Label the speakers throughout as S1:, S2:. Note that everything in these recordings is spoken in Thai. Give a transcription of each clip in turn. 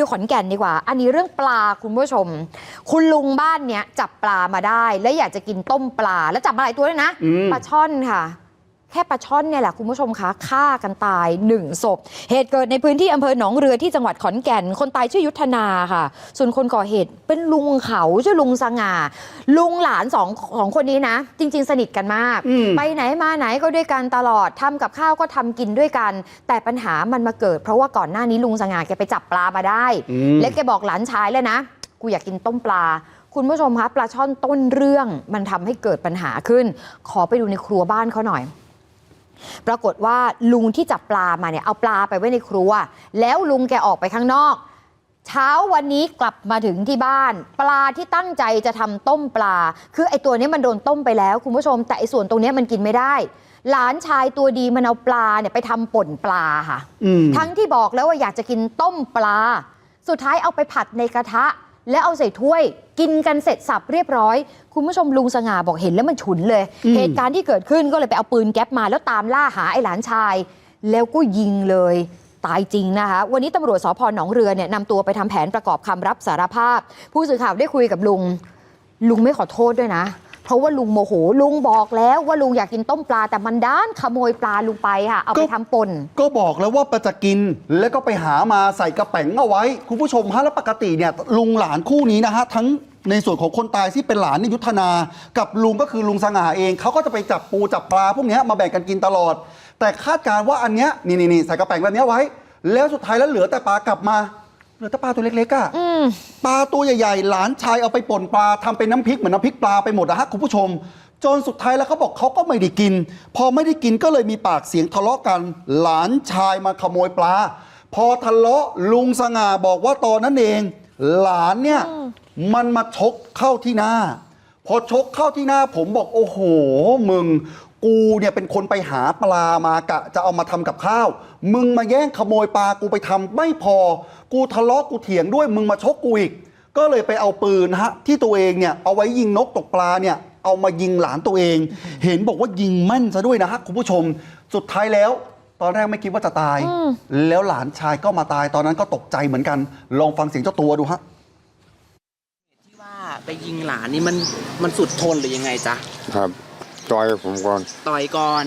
S1: ดูขอนแก่นดีกว่า อันนี้เรื่องปลาคุณผู้ชม คุณลุงบ้านเนี้ยจับปลามาได้ และอยากจะกินต้มปลา แล้วจับมาหลายตัวด้วยนะ
S2: อืม
S1: ปลาช่อนค่ะ แค่ปลาช่อนเนี่ยแหละคุณผู้ชมคะฆ่ากันตายหนึ่งศพ เหตุเกิดในพื้นที่อำเภอหนองเรือที่จังหวัดขอนแก่น คนตายชื่อยุทธนาค่ะ ส่วนคนก่อเหตุเป็นลุงเขาชื่อลุงสง่า ลุงหลานสองของคนนี้นะ จริง ๆ สนิทกันมาก
S2: อืม
S1: ไปไหนมาไหนก็ด้วยกันตลอดทำกับข้าวก็ทำกินด้วยกัน แต่ปัญหามันมาเกิด เพราะว่าก่อนหน้านี้ลุงสง่าแกไปจับปลามาได้
S2: อืม
S1: และแกบอกหลานชายแล้วนะกูอยากกินต้มปลาคุณผู้ชมคะปลาช่อนต้นเรื่องมันทำให้เกิดปัญหาขึ้น ขอไปดูในครัวบ้านเขาหน่อย ปรากฏว่าลุงที่จับปลามาเนี่ยเอาปลาไปไว้ในครัว แล้วลุงแกออกไปข้างนอก เช้าวันนี้กลับมาถึงที่บ้าน ปลาที่ตั้งใจจะทำต้มปลา คือไอ้ตัวนี้มันโดนต้มไปแล้วคุณผู้ชม แต่ไอ้ส่วนตรงเนี้ยมันกินไม่ได้ หลานชายตัวดีมันเอาปลาเนี่ยไปทำป่นปลาค่ะ
S2: อืม
S1: ทั้งที่บอกแล้วว่าอยากจะกินต้มปลา สุดท้ายเอาไปผัดในกระทะ แล้วเอาใส่ถ้วยกินกันเสร็จสับเรียบร้อย คุณผู้ชมลุงสง่าบอกเห็นแล้วมันฉุนเลย
S2: อืม
S1: เหตุการณ์ที่เกิดขึ้นก็เลยไปเอาปืนแก๊ปมาแล้วตามล่าหาไอ้หลานชาย แล้วก็ยิงเลยตายจริงนะคะ วันนี้ตำรวจสพหนองเรือเนี่ยนำตัวไปทำแผนประกอบคำรับสารภาพ ผู้สื่อข่าวได้คุยกับลุง ลุงไม่ขอโทษด้วยนะ เพราะว่าลุงโมโหลุงบอกแล้วว่าลุงอยากกินต้มปลาแต่มันด้านขโมยปลาลุงไปค่ะ เอาไป
S2: ก็
S1: ทำป่น
S2: ก็บอกแล้วว่าจะกินแล้วก็ไปหามาใส่กระแป๋งเอาไว้ คุณผู้ชมฮะแล้วปกติเนี่ยลุงหลานคู่นี้นะฮะทั้งในส่วนของคนตายที่เป็นหลานในยุทธนา กับลุงก็คือลุงสง่าเองเขาก็จะไปจับปูจับปลาพวกเนี้ยมาแบ่งกันกินตลอด แต่คาดการณ์ว่าอันเนี้ยนี่นี่นี่ใส่กระแป๋งแบบเนี้ยไว้ แล้วสุดท้ายแล้วเหลือแต่ปลากลับมา เหลือแต่ปลาตัวเล็กๆอะ
S1: อืม
S2: ปลาตัวใหญ่ๆ หลานชายเอาไปป่นปลาทำเป็นน้ำพริกเหมือนน้ำพริกปลาไปหมดนะฮะคุณผู้ชม จนสุดท้ายแล้วเขาบอกเขาก็ไม่ได้กิน พอไม่ได้กินก็เลยมีปากเสียงทะเลาะกัน หลานชายมาขโมยปลา พอทะเลาะลุงสง่าบอกว่าตอนนั้นเอง หลานเนี่ยมันมาชกเข้าที่หน้า พอชกเข้าที่หน้าผมบอกโอ้โห มึง กูเนี่ยเป็นคนไปหาปลามากะ จะเอามาทำกับข้าว มึงมาแย่งขโมยปลากูไปทำไม่พอ กูทะเลาะกูเถียงด้วยมึงมาชกกูอีก ก็เลยไปเอาปืนฮะที่ตัวเองเนี่ยเอาไว้ยิงนกตกปลาเนี่ยเอามายิงหลานตัวเอง เห็นบอกว่ายิงแม่นซะด้วยนะฮะคุณผู้ชม สุดท้ายแล้ว ตอนแรกไม่คิดว่าจะตาย แล้วหลานชายก็มาตายตอนนั้นก็ตกใจเหมือนกัน ลองฟังเสียงเจ้าตัวดูฮะ
S3: ที่ว่า ไปยิงหลานนี่มันมันสุดทนหรือยังไงจ๊ะ
S4: ครับต่อยผมก่อน
S3: ต่อยก่อน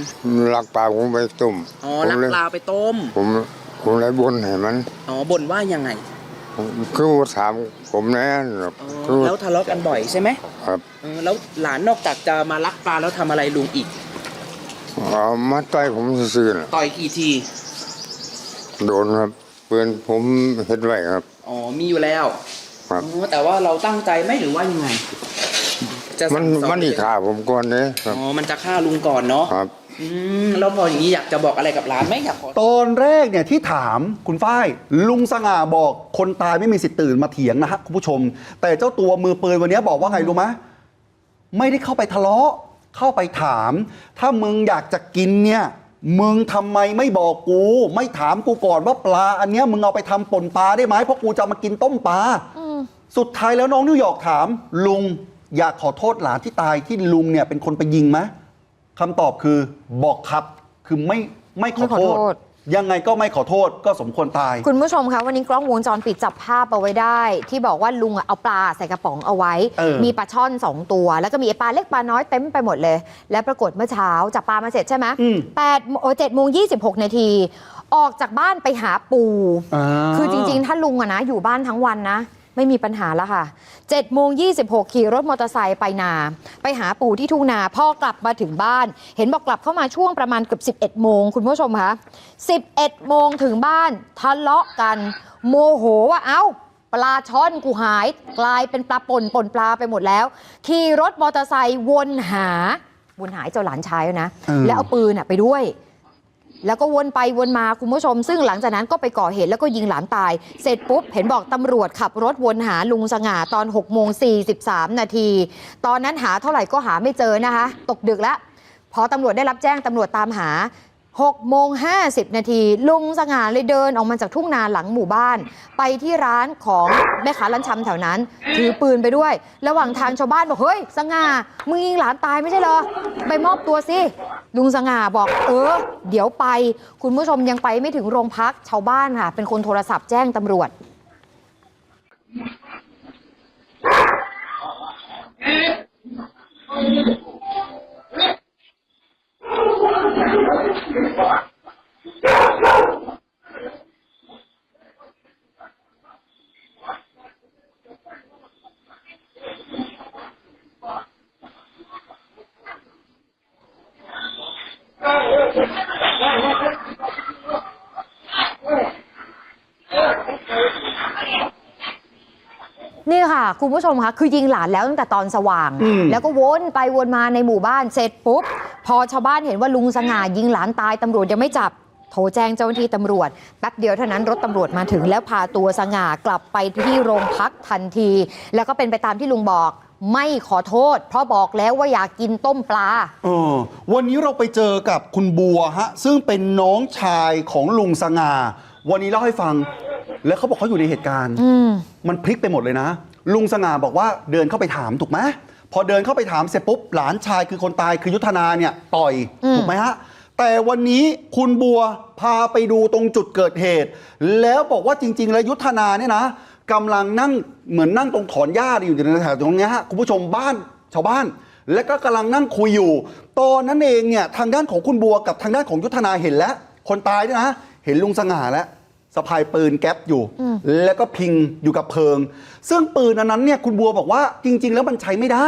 S4: ลักปลาผมไปตุ่ม
S3: อ๋อ
S4: ผม
S3: ลัก
S4: เลย
S3: ปลาไปต้ม
S4: ผมผมเลยบนให้มัน
S3: อ๋อบ่นว่ายังไง
S4: ผมคือว่าถามผมแน่ครับ
S3: อ๋อ
S4: คือ
S3: แล้วทะเลาะกันบ่อยใช่ไหม
S4: ครับ
S3: เออแล้วหลานนอกจากจะมาลักปลาแล้วทำอะไรลุงอีก
S4: เอามาต่อยผมซื่อๆน่ะ
S3: ต่อยกี่ที
S4: โดนครับปืนผมเฮ็ดไว้ครับ
S3: อ๋อ มีอยู่แล้ว
S4: ครับ
S3: อ๋อแต่ว่าเราตั้งใจไหมหรือว่ายังไงจะ
S4: มัน
S3: สั่งสอ
S4: มันอีกขาผมก่อนเลยครับ
S3: อ๋อมันจะฆ่าลุงก่อนเนาะ
S4: ครับ
S3: อืมแล้วพออย่างนี้อยากจะบอกอะไรกับหลานไหมอยากขอ
S2: ตอนแรกเนี่ยที่ถามคุณฝ้าย ลุงสง่าบอกคนตายไม่มีสิทธิ์ตื่นมาเถียงนะฮะคุณผู้ชม แต่เจ้าตัวมือปืนวันนี้บอกว่าไงรู้ไหมไม่ได้เข้าไปทะเลาะ เข้าไปถาม ถ้ามึงอยากจะกินเนี่ย มึงทำไมไม่บอกกู ไม่ถามกูก่อนว่าปลา อันเนี้ยมึงเอาไปทำป่นปลาได้ไหมเพราะกูจะเอามากินต้มปลา สุดท้ายแล้วน้องนิวยอร์กถาม ลุงอยากขอโทษหลานที่ตายที่ลุงเนี่ยเป็นคนไปยิงไหมคำตอบคือบอกครับคือไม่ไม่ขอโท
S1: ไม่ขอ
S2: ษ
S1: โทษ
S2: ยังไงก็ไม่ขอโทษก็สมควรตาย
S1: คุณผู้ชมคะวันนี้กล้องวงจรปิดจับภาพเอาไว้ได้ ที่บอกว่าลุงอะเอาปลาใส่กระป๋องเอาไว้
S2: เออ
S1: มีปลาช่อน2ตัว แล้วก็มีไอ้ปลาเล็กปลาน้อยเต็มไปหมดเลย และปรากฏเมื่อเช้าจับปลามาเสร็จใช่ไหม
S2: อืม
S1: แปดโอ้เจ็ดโมงยี่สิบหกนาทีออกจากบ้านไปหาปู
S2: อ่า
S1: คือจริง ๆ ถ้าลุงอะนะอยู่บ้านทั้งวันนะ ไม่มีปัญหาแล้วค่ะ7โมง26ขี่รถมอเตอร์ไซค์ไปนา ไปหาปู่ที่ทุ่งนาพ่อกลับมาถึงบ้าน เห็นบอกกลับเข้ามาช่วงประมาณเกือบ 11 โมงคุณผู้ชมคะ11 โมงถึงบ้านทะเลาะกัน โมโหว่าเอ้าปลาช่อนกูหายกลายเป็นปลาป่นป่นปลาไปหมดแล้ว ขี่รถมอเตอร์ไซค์วนหาวนหาไอ้เจ้าหลานชายนะ
S2: เออ
S1: แล้วเอาปืนอะไปด้วย แล้วก็วนไปวนมาคุณผู้ชม ซึ่งหลังจากนั้นก็ไปก่อเหตุแล้วก็ยิงหลานตาย เสร็จปุ๊บ เห็นบอกตำรวจขับรถวนหาลุงสง่าตอน6โมง43 นาที ตอนนั้นหาเท่าไหร่ก็หาไม่เจอนะคะ ตกดึกแล้ว พอตำรวจได้รับแจ้งตำรวจตามหา 6โมง50 นาที ลุงสง่าเลยเดินออกมาจากทุ่งนาหลังหมู่บ้าน ไปที่ร้านของแม่ค้าร้านชำแถวนั้น ถือปืนไปด้วย ระหว่างทางชาวบ้านบอก เฮ้ย สง่า มึงยิงหลานตายไม่ใช่เหรอ ไปมอบตัวสิ ลุงสง่าบอก เออ เดี๋ยวไป คุณผู้ชมยังไปไม่ถึงโรงพักชาวบ้านค่ะ เป็นคนโทรศัพท์แจ้งตำรวจ นี่ค่ะ คุณผู้ชมคะคือยิงหลานแล้วตั้งแต่ตอนสว่าง
S2: อืม
S1: แล้วก็วนไปวนมาในหมู่บ้านเสร็จปุ๊บ พอชาวบ้านเห็นว่าลุงสง่ายิงหลานตายตำรวจยังไม่จับโทรแจ้งเจ้าหน้าที่ตำรวจแป๊บเดียวเท่านั้นรถตำรวจมาถึงแล้วพาตัวสง่ากลับไปที่โรงพักทันที แล้วก็เป็นไปตามที่ลุงบอกไม่ขอโทษ เพราะบอกแล้วว่าอยากกินต้มปลา
S2: เออวันนี้เราไปเจอกับคุณบัวฮะ ซึ่งเป็นน้องชายของลุงสง่า วันนี้เล่าให้ฟัง แล้วเขาบอกเขาอยู่ในเหตุการณ์
S1: อืม
S2: มันพลิกไปหมดเลยนะ ลุงสง่าบอกว่าเดินเข้าไปถามถูกไหม พอเดินเข้าไปถามเสร็จปุ๊บหลานชายคือคนตายคือยุทธนาเนี่ยต่อย
S1: อืม
S2: ถูกไหมฮะ แต่วันนี้คุณบัวพาไปดูตรงจุดเกิดเหตุ แล้วบอกว่าจริง ๆ แล้วยุทธนาเนี่ยนะกำลังนั่งเหมือนนั่งตรงถอนหญ้าอยู่ในแถวตรงเนี้ยฮะคุณผู้ชมบ้านชาวบ้าน แล้วก็กำลังนั่งคุยอยู่ ตอนนั้นเองเนี่ยทางด้านของคุณบัวกับทางด้านของยุทธนาเห็นแล้ว คนตายเนี่ยนะเห็นลุงสง่าแล้ว สะพายปืนแก๊ปอยู่ แล้วก็พิงอยู่กับเพิง ซึ่งปืนอันนั้นเนี่ยคุณบัวบอกว่าจริง ๆ แล้วมันใช้ไม่ได้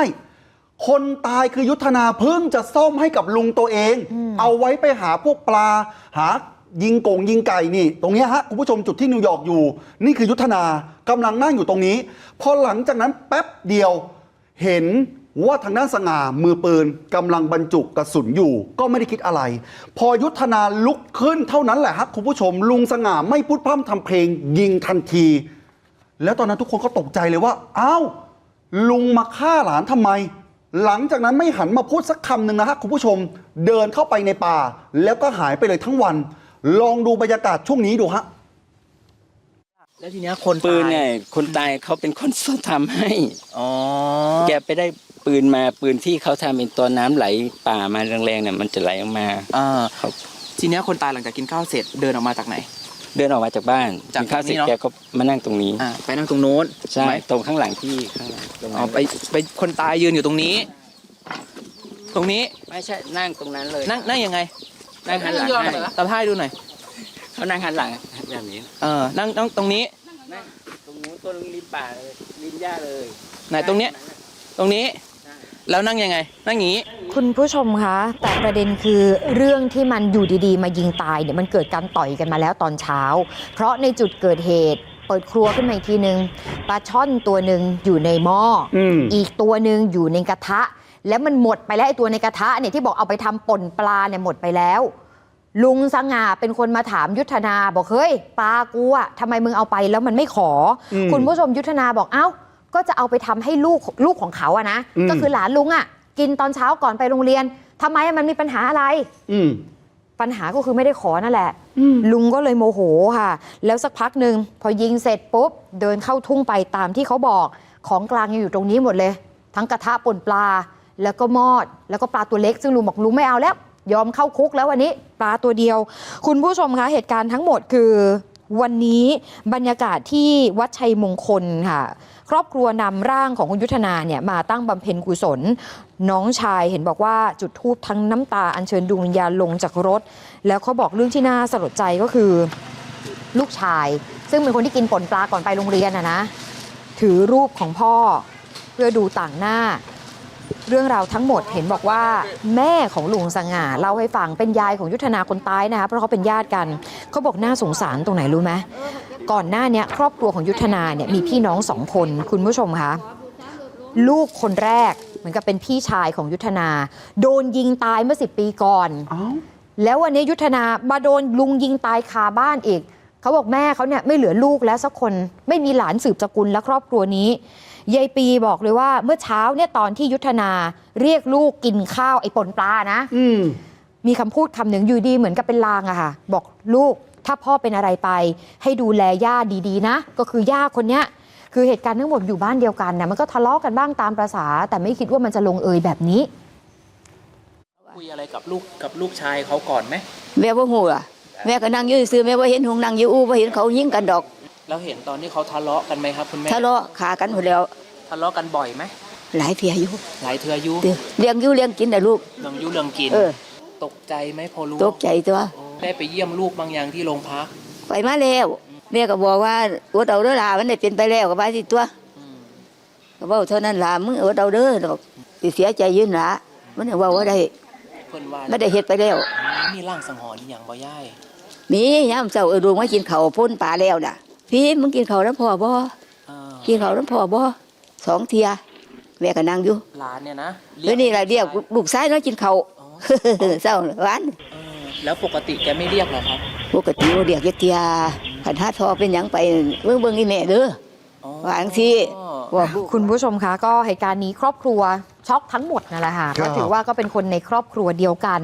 S2: คนตายคือยุทธนาเพิ่งจะซ่อมให้กับลุงตัวเอง เอาไว้ไปหาพวกปลาหายิงกงยิงไก่นี่ ตรงเนี้ยฮะคุณผู้ชมจุดที่นิวยอร์กอยู่ นี่คือยุทธนากำลังนั่งอยู่ตรงนี้ พอหลังจากนั้นแป๊บเดียวเห็น ว่าทางด้านสง่ามือปืนกำลังบรรจุกระสุนอยู่ ก็ไม่ได้คิดอะไร พอยุทธนาลุกขึ้นเท่านั้นแหละครับคุณผู้ชม ลุงสง่าไม่พูดพร่ำทำเพลงยิงทันที แล้วตอนนั้นทุกคนก็ตกใจเลยว่าอ้าวลุงมาฆ่าหลานทำไม หลังจากนั้นไม่หันมาพูดสักคำหนึ่งนะฮะคุณผู้ชม เดินเข้าไปในป่า แล้วก็หายไปเลยทั้งวัน ลองดูบรรยากาศช่วงนี้ดูฮะ
S3: แล้วทีเนี้ยคน
S5: ปืน
S3: ตา
S5: เนี่ยคนตายเขาเป็นคนทำให้
S3: อ๋อ
S5: แกไปได้ ปืนมาปืนที่เขาทำเป็นตัวน้ำไหลป่ามาแรงๆเนี่ยมันจะไหลออกมา
S3: อ่า
S5: ครับ
S3: ทีเนี้ยคนตายหลังจากกินข้าวเสร็จเดินออกมาจากไหน
S5: เดินออกมาจากบ้าน
S3: จาก
S5: กินข้าวเสร็จ
S3: ตรงนี้เนอะ
S5: แกก็มานั่งตรงนี้
S3: อ่าไปนั่งตรงโน้น
S5: ใช่
S3: ไหม
S5: ตรงข้างหลังที่ข้างหลังตรง
S3: อ๋อ
S5: นั้น
S3: ไปไปคนตายยืนอยู่ตรงนี้ ตรงนี้
S5: ไม่ใช่นั่งตรงนั้นเลย
S3: นั่งนั่งยังไง
S5: นั่งหันหลังให้
S3: ตาท่ายดูหน่อย
S5: เขานั่งหันหลังแบบนี้
S3: เออนั่งนั่งตรงนี้
S5: นั่งตรงนู้นต้นริมป่าเลยริมหญ้าเลย
S3: ไหนตรงเนี้ยตรงนี้ แล้วนั่งยังไง นั่งอย่างนี้
S1: คุณผู้ชมคะ แต่ประเด็นคือเรื่องที่มันอยู่ดีๆ มายิงตายเนี่ยมันเกิดการต่อยกันมาแล้วตอนเช้า เพราะในจุดเกิดเหตุเปิดครัวขึ้นมาอีกทีนึงปลาช่อนตัวหนึ่งอยู่ในหม้ออ
S2: ม
S1: อีกตัวหนึ่งอยู่ในกระทะ แล้วมันหมดไปแล้วไอ้ตัวในกระทะเนี่ยที่บอกเอาไปทำป่นปลาเนี่ยหมดไปแล้ว ลุงสง่าเป็นคนมาถามยุทธนาบอกเฮ้ยปลากูอะทำไมมึงเอาไปแล้วมันไม่ขออ
S2: ม
S1: คุณผู้ชมยุทธนาบอกเอ้า ก็จะเอาไปทำให้ลูกลูกของเขาอะนะ
S2: อืม
S1: ก็คือหลานลุงอะกินตอนเช้าก่อนไปโรงเรียนทำไมมันมีปัญหาอะไร
S2: อืม
S1: ปัญหาก็คือไม่ได้ขอนั่นแหละ
S2: อืม
S1: ลุงก็เลยโมโหค่ะ แล้วสักพักหนึ่งพอยิงเสร็จปุ๊บ เดินเข้าทุ่งไปตามที่เขาบอกของกลางยังอยู่ตรงนี้หมดเลย ทั้งกระทะป่นปลา แล้วก็มอด แล้วก็ปลาตัวเล็ก ซึ่งลุงบอกลุงไม่เอาแล้ว ยอมเข้าคุกแล้ววันนี้ ปลาตัวเดียว คุณผู้ชมคะเหตุการณ์ทั้งหมดคือ วันนี้บรรยากาศที่วัดชัยมงคลค่ะ ครอบครัวนำร่างของคุณยุทธนาเนี่ยมาตั้งบำเพ็ญกุศล น้องชายเห็นบอกว่าจุดทูบทั้งน้ำตาอัญเชิญดวงวิญญาณลงจากรถ แล้วเขาบอกเรื่องที่น่าสลดใจก็คือลูกชาย ซึ่งเป็นคนที่กินป่นปลาก่อนไปโรงเรียนนะนะ ถือรูปของพ่อเพื่อดูต่างหน้า เรื่องราวทั้งหมดเห็นบอกว่าแม่ของลุงสง่าเล่าให้ฟังเป็นยายของยุทธนาคนตายนะคะเพราะเขาเป็นญาติกันเขาบอกน่าสงสารตรงไหนรู้ไหมก่อนหน้าเนี้ยครอบครัวของยุทธนาเนี่ยมีพี่น้องสองคนคุณผู้ชมคะลูกคนแรกเหมือนกับเป็นพี่ชายของยุทธนา โดนยิงตายเมื่อสิปีก่อน
S2: เอ้า
S1: แล้ววันนี้ยุทธนามาโดนลุงยิงตายคาบ้านอีก เขาบอกแม่เขาเนี่ยไม่เหลือลูกแล้วสักคนไม่มีหลานสืบสกุลและครอบครัวนี้ยายปีบอกเลยว่าเมื่อเช้าเนี่ยตอนที่ยุทธนาเรียกลูกกินข้าวไอ้ปนปลานะ
S2: อืม
S1: มีคำพูดคำหนึ่งอยู่ดีเหมือนกับเป็นลางอะค่ะ บอกลูกถ้าพ่อเป็นอะไรไป ให้ดูแลย่าดีๆ นะ ก็คือย่าคนเนี้ยคือเหตุการณ์ทั้งหมดอยู่บ้านเดียวกันนะมันก็ทะเลาะกันบ้างตามประษา แต่ไม่คิดว่ามันจะลงเอยแบบนี้
S3: คุยอะไรกับลูกกับลูกชายเขาก่อนไหม
S6: แม่บ่ฮู้ล่ะ แม่ก็นั่งอยู่ซื่อๆแม่บ่เห็นหงนั่งอยู่อู้บ่เห็นเขายิงกันดอก
S3: แล้วเห็นตอนที่เขาทะเลาะกันไหมครับคุณแม่
S6: ทะเลาะขากันหมดแล้ว
S3: ทะเลาะกันบ่อยไหม
S6: หลายเที่ยอยู่
S3: หลายเทืออยุ
S6: เด้อเลี้ยงอยู่เลี้ยงกินได้ลูก
S3: เรื่องอยุเรื่องกิน
S6: เออ
S3: ตกใจไหมพอรู้
S6: ตกใจตัว
S3: โอ้ได้ไปเยี่ยมลูกบางอย่างที่โรงพัก
S6: ไปมาแล้วแม่ก็บอกว่าอดเอาเด้อล่ะมันได้เป็นไปแล้วก็ว่าสิตัว
S3: อืม
S6: ก็เว้าเท่านั้นล่ะมึงอดเอาเด้อดอกสิเสียใจยืนล่ะมันเว่าว่าได้
S3: เพิ่นว่า
S6: ไม่ได้เฮ็ดไปแล้ว
S3: มีร่างสังหรณ์อหย่างบ่ย่าย
S6: มียามเช้าเออดวงมากินข้าวพ่นปลาแล้วน่ะ พี่มึงกินข้าวน้ำพ่อบ่
S3: เออ
S6: กินข้าวน้ำพ่อบ่สองเทียแม่ก็นั่งอยู่
S3: หลานเนี่ยนะ
S6: เดี๋ยวนี้ล่ะเรียกลูกชายเนาะกินข้าว
S3: อ๋อ
S6: เช้าหวาน
S3: เออแล้วปกติแกไม่เรียกเหรอครับ
S6: ปกติบ่เรียกจักเทียคันหาทอเป็นหยังไปเบิ่งเบิ่งอีแม่เด้อ
S3: อ๋อ
S6: ว่าจังซี่บอกลูก
S1: คุณผู้ชมคะก็เหตุการณ์นี้ครอบครัวช็อกทั้งหมดนั่นแหละค่ะ
S2: ครั
S1: ก็
S2: บ
S1: ถือว่าก็เป็นคนในครอบครัวเดียวกัน